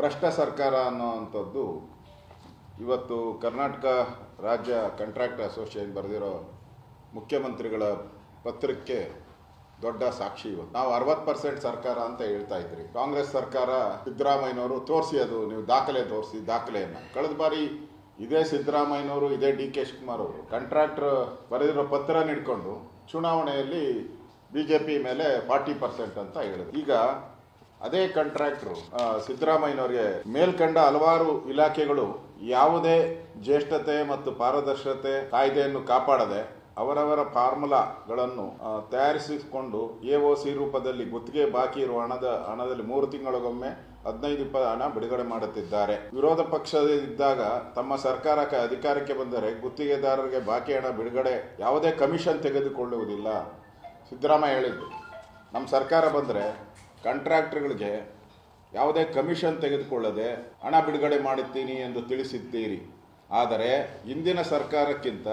ಭ್ರಷ್ಟ ಸರ್ಕಾರ ಅನ್ನೋವಂಥದ್ದು ಇವತ್ತು ಕರ್ನಾಟಕ ರಾಜ್ಯ ಕಾಂಟ್ರಾಕ್ಟ್ ಅಸೋಸಿಯೇಷನ್ ಬರೆದಿರೋ ಮುಖ್ಯಮಂತ್ರಿಗಳ ಪತ್ರಕ್ಕೆ ದೊಡ್ಡ ಸಾಕ್ಷಿ ಇವತ್ತು. ನಾವು ಅರವತ್ತು ಪರ್ಸೆಂಟ್ ಸರ್ಕಾರ ಅಂತ ಹೇಳ್ತಾ ಇದ್ರಿ. ಕಾಂಗ್ರೆಸ್ ಸರ್ಕಾರ ಸಿದ್ದರಾಮಯ್ಯನವರು ತೋರಿಸಿ ಅದು, ನೀವು ದಾಖಲೆ ತೋರಿಸಿ ದಾಖಲೆಯನ್ನು. ಕಳೆದ ಬಾರಿ ಇದೇ ಸಿದ್ದರಾಮಯ್ಯನವರು, ಇದೇ ಡಿ ಕೆ ಶಿವಕುಮಾರ್ ಅವರು ಕಾಂಟ್ರಾಕ್ಟರ್ ಬರೆದಿರೋ ಪತ್ರ ಹಿಡ್ಕೊಂಡು ಚುನಾವಣೆಯಲ್ಲಿ ಬಿ ಜೆ ಪಿ ಮೇಲೆ ಫಾರ್ಟಿ ಪರ್ಸೆಂಟ್ ಅಂತ ಹೇಳಿದ್ರು. ಈಗ ಅದೇ ಕಾಂಟ್ರಾಕ್ಟ್ರು ಸಿದ್ದರಾಮಯ್ಯನವರಿಗೆ ಮೇಲ್ಕಂಡ ಹಲವಾರು ಇಲಾಖೆಗಳು ಯಾವುದೇ ಜ್ಯೇಷ್ಠತೆ ಮತ್ತು ಪಾರದರ್ಶಕತೆ ಕಾಯ್ದೆಯನ್ನು ಕಾಪಾಡದೆ ಅವರವರ ಫಾರ್ಮುಲಾಗಳನ್ನು ತಯಾರಿಸಿಕೊಂಡು ಎ ಓ ಸಿ ರೂಪದಲ್ಲಿ ಗುತ್ತಿಗೆ ಬಾಕಿ ಇರುವ ಹಣದ, ಹಣದಲ್ಲಿ ಮೂರು ತಿಂಗಳಿಗೊಮ್ಮೆ ಹದಿನೈದು, ಇಪ್ಪತ್ತು ಹಣ ಬಿಡುಗಡೆ ಮಾಡುತ್ತಿದ್ದಾರೆ. ವಿರೋಧ ಪಕ್ಷದಿದ್ದಾಗ ತಮ್ಮ ಸರ್ಕಾರಕ್ಕೆ ಅಧಿಕಾರಕ್ಕೆ ಬಂದರೆ ಗುತ್ತಿಗೆದಾರರಿಗೆ ಬಾಕಿ ಹಣ ಬಿಡುಗಡೆ ಯಾವುದೇ ಕಮಿಷನ್ ತೆಗೆದುಕೊಳ್ಳುವುದಿಲ್ಲ. ಸಿದ್ದರಾಮಯ್ಯ ಹೇಳಿದ್ದು, ನಮ್ಮ ಸರ್ಕಾರ ಬಂದರೆ ಕಾಂಟ್ರಾಕ್ಟರ್ಗಳಿಗೆ ಯಾವುದೇ ಕಮಿಷನ್ ತೆಗೆದುಕೊಳ್ಳದೆ ಹಣ ಬಿಡುಗಡೆ ಮಾಡುತ್ತೀನಿ ಎಂದು ತಿಳಿಸಿದ್ದೀರಿ. ಆದರೆ ಇಂದಿನ ಸರ್ಕಾರಕ್ಕಿಂತ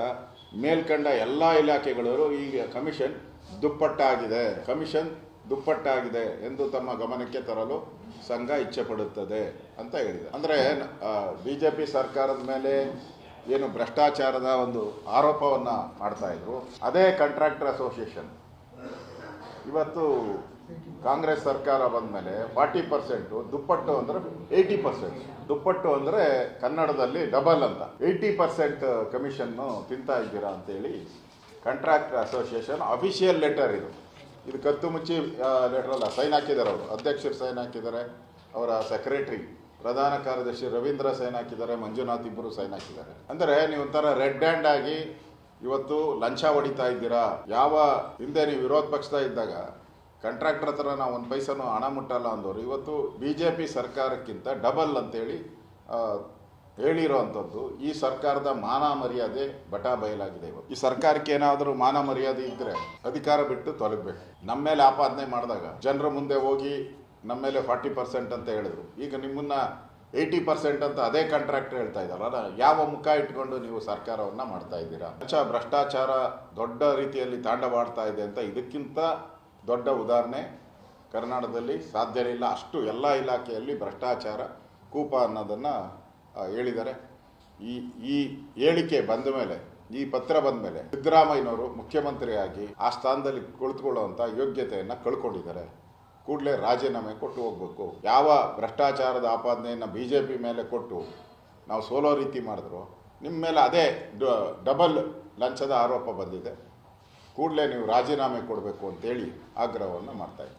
ಮೇಲ್ಕಂಡ ಎಲ್ಲ ಇಲಾಖೆಗಳವರು ಈಗ ಕಮಿಷನ್ ದುಪ್ಪಟ್ಟಾಗಿದೆ. ಕಮಿಷನ್ ದುಪ್ಪಟ್ಟಾಗಿದೆ ಎಂದು ತಮ್ಮ ಗಮನಕ್ಕೆ ತರಲು ಸಂಘ ಇಚ್ಛೆ ಪಡುತ್ತದೆ ಅಂತ ಹೇಳಿದೆ ಅಂದರೆ ಬಿ ಜೆ ಪಿ ಸರ್ಕಾರದ ಮೇಲೆ ಏನು ಭ್ರಷ್ಟಾಚಾರದ ಒಂದು ಆರೋಪವನ್ನು ಮಾಡ್ತಾ ಇದ್ರು. ಅದೇ ಕಾಂಟ್ರಾಕ್ಟರ್ ಅಸೋಸಿಯೇಷನ್ ಇವತ್ತು ಕಾಂಗ್ರೆಸ್ ಸರ್ಕಾರ ಬಂದಮೇಲೆ ಫಾರ್ಟಿ ಪರ್ಸೆಂಟು ದುಪ್ಪಟ್ಟು ಅಂದರೆ ಏಯ್ಟಿ ಪರ್ಸೆಂಟ್. ದುಪ್ಪಟ್ಟು ಅಂದರೆ ಕನ್ನಡದಲ್ಲಿ ಡಬಲ್ ಅಂತ. ಏಯ್ಟಿ ಪರ್ಸೆಂಟ್ ಕಮಿಷನ್ನು ತಿಂತಾ ಇದ್ದೀರಾ ಅಂತೇಳಿ ಕಾಂಟ್ರಾಕ್ಟ್ ಅಸೋಸಿಯೇಷನ್ ಅಫಿಷಿಯಲ್ ಲೆಟರ್ ಇದು. ಇದು ಕತ್ತು ಮುಚ್ಚಿ ಲೆಟರ್ ಅಲ್ಲ ಸೈನ್ ಹಾಕಿದ್ದಾರೆ ಅವರು. ಅಧ್ಯಕ್ಷರು ಸೈನ್ ಹಾಕಿದ್ದಾರೆ, ಅವರ ಸೆಕ್ರೆಟರಿ ಪ್ರಧಾನ ಕಾರ್ಯದರ್ಶಿ ರವೀಂದ್ರ ಸೈನ್ ಹಾಕಿದ್ದಾರೆ, ಮಂಜುನಾಥ್ ಇಬ್ಬರು ಸೈನ್ ಹಾಕಿದ್ದಾರೆ. ಅಂದರೆ ನೀವು ಒಂಥರ ರೆಡ್ ಹ್ಯಾಂಡ್ ಆಗಿ ಇವತ್ತು ಲಂಚ ಹೊಡಿತಾ ಇದ್ದೀರಾ? ಯಾವ ಹಿಂದೆ ನೀವು ವಿರೋಧ ಪಕ್ಷದ ಇದ್ದಾಗ ಕಾಂಟ್ರಾಕ್ಟರ್ ಹತ್ರ ನಾವು ಒಂದು ಪೈಸನು ಹಣ ಮುಟ್ಟಲ್ಲ ಅಂದವರು. ಇವತ್ತು ಬಿ ಜೆ ಪಿ ಸರ್ಕಾರಕ್ಕಿಂತ ಡಬಲ್ ಅಂತೇಳಿ ಹೇಳಿರೋ ಅಂಥದ್ದು ಈ ಸರ್ಕಾರದ ಮಾನ ಮರ್ಯಾದೆ ಬಟಾ ಬಯಲಾಗಿದೆ ಇವತ್ತು. ಈ ಸರ್ಕಾರಕ್ಕೆ ಏನಾದರೂ ಮಾನ ಮರ್ಯಾದೆ ಇದ್ದರೆ ಅಧಿಕಾರ ಬಿಟ್ಟು ತೊಲಗಬೇಕು. ನಮ್ಮ ಮೇಲೆ ಆಪಾದನೆ ಮಾಡಿದಾಗ, ಜನರ ಮುಂದೆ ಹೋಗಿ ನಮ್ಮ ಮೇಲೆ ಫಾರ್ಟಿ ಪರ್ಸೆಂಟ್ ಅಂತ ಹೇಳಿದರು. ಈಗ ನಿಮ್ಮನ್ನ ಏಯ್ಟಿ ಪರ್ಸೆಂಟ್ ಅಂತ ಅದೇ ಕಾಂಟ್ರಾಕ್ಟ್ ಹೇಳ್ತಾ ಇದ್ದಾರಲ್ಲ ಯಾವ ಮುಖ ಇಟ್ಕೊಂಡು ನೀವು ಸರ್ಕಾರವನ್ನು ಮಾಡ್ತಾ ಇದ್ದೀರಾ? ಭ್ರಷ್ಟಾಚಾರ ದೊಡ್ಡ ರೀತಿಯಲ್ಲಿ ತಾಂಡವಾಡ್ತಾ ಇದೆ ಅಂತ ಇದಕ್ಕಿಂತ ದೊಡ್ಡ ಉದಾಹರಣೆ ಕರ್ನಾಟಕದಲ್ಲಿ ಸಾಧ್ಯನೇ ಇಲ್ಲ. ಅಷ್ಟು ಎಲ್ಲ ಇಲಾಖೆಯಲ್ಲಿ ಭ್ರಷ್ಟಾಚಾರ ಕೂಪ ಅನ್ನೋದನ್ನು ಹೇಳಿದ್ದಾರೆ. ಈ ಈ ಹೇಳಿಕೆ ಬಂದ ಮೇಲೆ, ಈ ಪತ್ರ ಬಂದ ಮೇಲೆ ಸಿದ್ದರಾಮಯ್ಯನವರು ಮುಖ್ಯಮಂತ್ರಿಯಾಗಿ ಆ ಸ್ಥಾನದಲ್ಲಿ ಕುಳಿತುಕೊಳ್ಳುವಂಥ ಯೋಗ್ಯತೆಯನ್ನು ಕಳ್ಕೊಂಡಿದ್ದಾರೆ. ಕೂಡಲೇ ರಾಜೀನಾಮೆ ಕೊಟ್ಟು ಹೋಗಬೇಕು. ಯಾವ ಭ್ರಷ್ಟಾಚಾರದ ಆಪಾದನೆಯನ್ನು ಬಿ ಜೆ ಪಿ ಮೇಲೆ ಕೊಟ್ಟು ನಾವು ಸೋಲೋ ರೀತಿ ಮಾಡಿದ್ರು ನಿಮ್ಮ ಮೇಲೆ ಅದೇ ಡಬಲ್ ಲಂಚದ ಆರೋಪ ಬಂದಿದೆ. ಕೂಡಲೇ ನೀವು ರಾಜೀನಾಮೆ ಕೊಡಬೇಕು ಅಂತೇಳಿ ಆಗ್ರಹವನ್ನು ಮಾಡ್ತಾ ಇದ್ದೀವಿ.